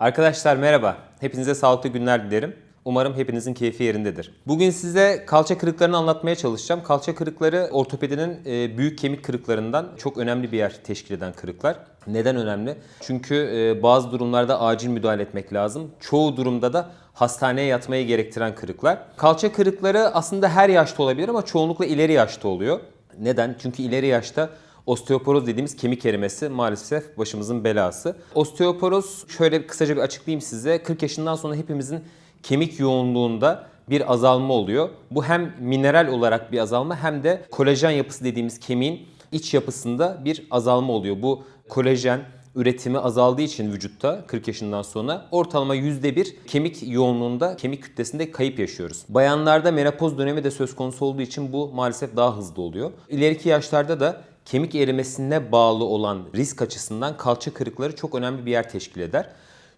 Arkadaşlar merhaba. Hepinize sağlıklı günler dilerim. Umarım hepinizin keyfi yerindedir. Bugün size kalça kırıklarını anlatmaya çalışacağım. Kalça kırıkları ortopedinin e, büyük kemik kırıklarından çok önemli bir yer teşkil eden kırıklar. Neden önemli? Çünkü e, bazı durumlarda acil müdahale etmek lazım. Çoğu durumda da hastaneye yatmayı gerektiren kırıklar. Kalça kırıkları aslında her yaşta olabilir ama çoğunlukla ileri yaşta oluyor. Neden? Çünkü ileri yaşta Osteoporoz dediğimiz kemik erimesi maalesef başımızın belası. Osteoporoz şöyle kısaca bir açıklayayım size. 40 yaşından sonra hepimizin kemik yoğunluğunda bir azalma oluyor. Bu hem mineral olarak bir azalma hem de kolajen yapısı dediğimiz kemiğin iç yapısında bir azalma oluyor. Bu kolajen üretimi azaldığı için vücutta 40 yaşından sonra ortalama %1 kemik yoğunluğunda, kemik kütlesinde kayıp yaşıyoruz. Bayanlarda menopoz dönemi de söz konusu olduğu için bu maalesef daha hızlı oluyor. İleriki yaşlarda da kemik erimesine bağlı olan risk açısından kalça kırıkları çok önemli bir yer teşkil eder.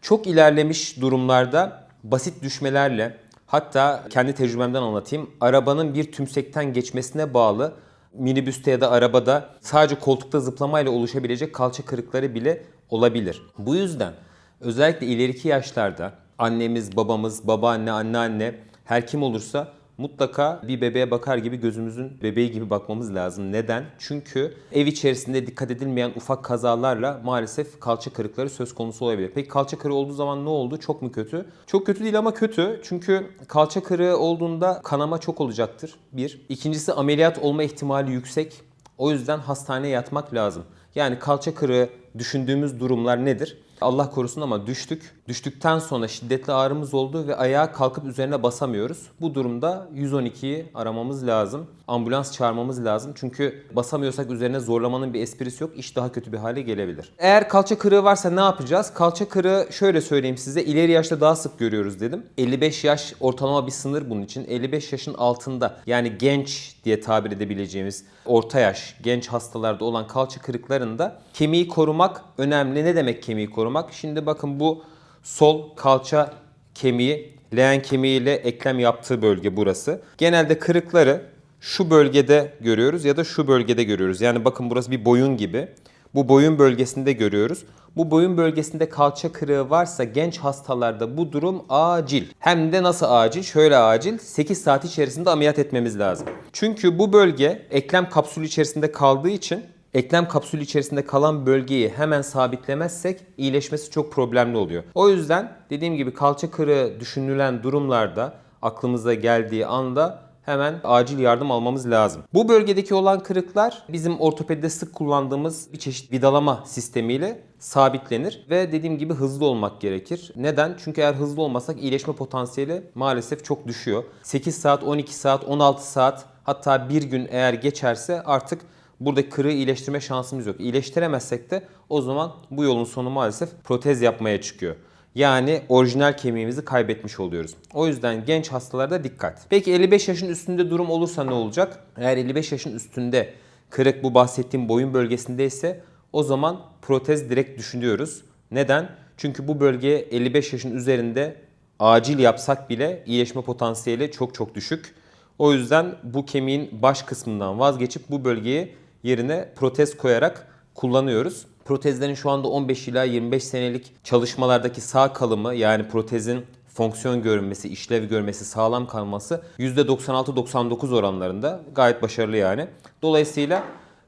Çok ilerlemiş durumlarda basit düşmelerle hatta kendi tecrübemden anlatayım. Arabanın bir tümsekten geçmesine bağlı minibüste ya da arabada sadece koltukta zıplamayla oluşabilecek kalça kırıkları bile olabilir. Bu yüzden özellikle ileriki yaşlarda annemiz, babamız, babaanne, anneanne her kim olursa mutlaka bir bebeğe bakar gibi gözümüzün bebeği gibi bakmamız lazım. Neden? Çünkü ev içerisinde dikkat edilmeyen ufak kazalarla maalesef kalça kırıkları söz konusu olabilir. Peki kalça kırığı olduğu zaman ne oldu? Çok mu kötü? Çok kötü değil ama kötü. Çünkü kalça kırığı olduğunda kanama çok olacaktır. Bir. İkincisi ameliyat olma ihtimali yüksek. O yüzden hastaneye yatmak lazım. Yani kalça kırığı düşündüğümüz durumlar nedir? Allah korusun ama düştük. Düştükten sonra şiddetli ağrımız oldu ve ayağa kalkıp üzerine basamıyoruz. Bu durumda 112'yi aramamız lazım. Ambulans çağırmamız lazım. Çünkü basamıyorsak üzerine zorlamanın bir esprisi yok. İş daha kötü bir hale gelebilir. Eğer kalça kırığı varsa ne yapacağız? Kalça kırığı şöyle söyleyeyim size. ileri yaşta daha sık görüyoruz dedim. 55 yaş ortalama bir sınır bunun için. 55 yaşın altında yani genç diye tabir edebileceğimiz orta yaş genç hastalarda olan kalça kırıklarında kemiği korumak önemli. Ne demek kemiği korumak? Şimdi bakın bu sol kalça kemiği leğen kemiği ile eklem yaptığı bölge burası. Genelde kırıkları şu bölgede görüyoruz ya da şu bölgede görüyoruz. Yani bakın burası bir boyun gibi. Bu boyun bölgesinde görüyoruz. Bu boyun bölgesinde kalça kırığı varsa genç hastalarda bu durum acil. Hem de nasıl acil? Şöyle acil. 8 saat içerisinde ameliyat etmemiz lazım. Çünkü bu bölge eklem kapsülü içerisinde kaldığı için eklem kapsülü içerisinde kalan bölgeyi hemen sabitlemezsek iyileşmesi çok problemli oluyor. O yüzden dediğim gibi kalça kırığı düşünülen durumlarda aklımıza geldiği anda hemen acil yardım almamız lazım. Bu bölgedeki olan kırıklar bizim ortopedide sık kullandığımız bir çeşit vidalama sistemiyle sabitlenir ve dediğim gibi hızlı olmak gerekir. Neden? Çünkü eğer hızlı olmasak iyileşme potansiyeli maalesef çok düşüyor. 8 saat, 12 saat, 16 saat hatta bir gün eğer geçerse artık burada kırığı iyileştirme şansımız yok. İyileştiremezsek de o zaman bu yolun sonu maalesef protez yapmaya çıkıyor. Yani orijinal kemiğimizi kaybetmiş oluyoruz. O yüzden genç hastalarda dikkat. Peki 55 yaşın üstünde durum olursa ne olacak? Eğer 55 yaşın üstünde kırık bu bahsettiğim boyun bölgesindeyse o zaman protez direkt düşünüyoruz. Neden? Çünkü bu bölgeye 55 yaşın üzerinde acil yapsak bile iyileşme potansiyeli çok çok düşük. O yüzden bu kemiğin baş kısmından vazgeçip bu bölgeye yerine protez koyarak kullanıyoruz. Protezlerin şu anda 15 ila 25 senelik çalışmalardaki sağ kalımı yani protezin fonksiyon görünmesi, işlev görmesi, sağlam kalması %96-99 oranlarında gayet başarılı yani. Dolayısıyla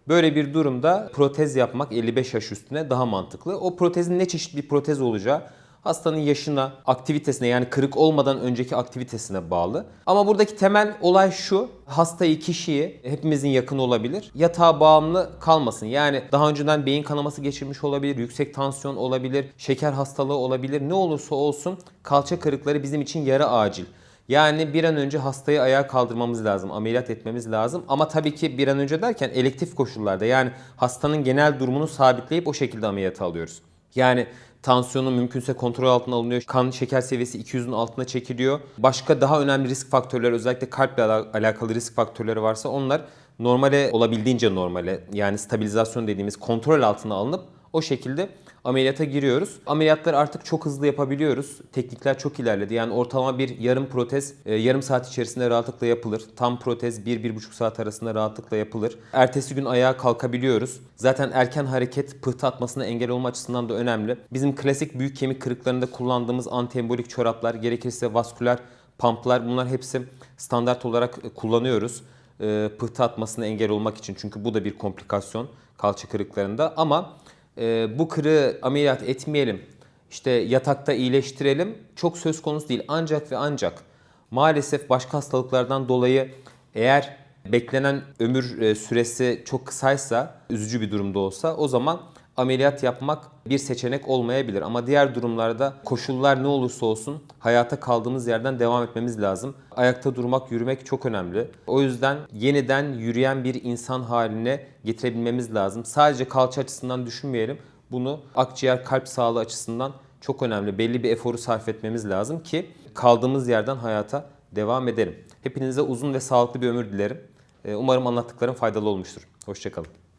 böyle bir durumda protez yapmak 55 yaş üstüne daha mantıklı. O protezin ne çeşit bir protez olacağı hastanın yaşına, aktivitesine yani kırık olmadan önceki aktivitesine bağlı. Ama buradaki temel olay şu. Hastayı, kişiyi hepimizin yakın olabilir. Yatağa bağımlı kalmasın. Yani daha önceden beyin kanaması geçirmiş olabilir, yüksek tansiyon olabilir, şeker hastalığı olabilir. Ne olursa olsun kalça kırıkları bizim için yarı acil. Yani bir an önce hastayı ayağa kaldırmamız lazım, ameliyat etmemiz lazım. Ama tabii ki bir an önce derken elektif koşullarda yani hastanın genel durumunu sabitleyip o şekilde ameliyata alıyoruz. Yani tansiyonu mümkünse kontrol altına alınıyor. Kan şeker seviyesi 200'ün altına çekiliyor. Başka daha önemli risk faktörleri özellikle kalple ala- alakalı risk faktörleri varsa onlar normale olabildiğince normale yani stabilizasyon dediğimiz kontrol altına alınıp O şekilde ameliyata giriyoruz. Ameliyatları artık çok hızlı yapabiliyoruz. Teknikler çok ilerledi. Yani ortalama bir yarım protez e, yarım saat içerisinde rahatlıkla yapılır. Tam protez 1-1,5 saat arasında rahatlıkla yapılır. Ertesi gün ayağa kalkabiliyoruz. Zaten erken hareket pıhtı atmasına engel olma açısından da önemli. Bizim klasik büyük kemik kırıklarında kullandığımız antiembolik çoraplar, gerekirse vasküler pamplar bunlar hepsi standart olarak e, kullanıyoruz. E, pıhtı atmasına engel olmak için. Çünkü bu da bir komplikasyon kalça kırıklarında. Ama e, bu kırığı ameliyat etmeyelim, işte yatakta iyileştirelim çok söz konusu değil. Ancak ve ancak maalesef başka hastalıklardan dolayı eğer beklenen ömür e, süresi çok kısaysa, üzücü bir durumda olsa o zaman ameliyat yapmak bir seçenek olmayabilir. Ama diğer durumlarda koşullar ne olursa olsun hayata kaldığımız yerden devam etmemiz lazım. Ayakta durmak, yürümek çok önemli. O yüzden yeniden yürüyen bir insan haline getirebilmemiz lazım. Sadece kalça açısından düşünmeyelim. Bunu akciğer, kalp sağlığı açısından çok önemli. Belli bir eforu sarf etmemiz lazım ki kaldığımız yerden hayata devam edelim. Hepinize uzun ve sağlıklı bir ömür dilerim. Ee, Umarım anlattıklarım faydalı olmuştur. Hoşçakalın.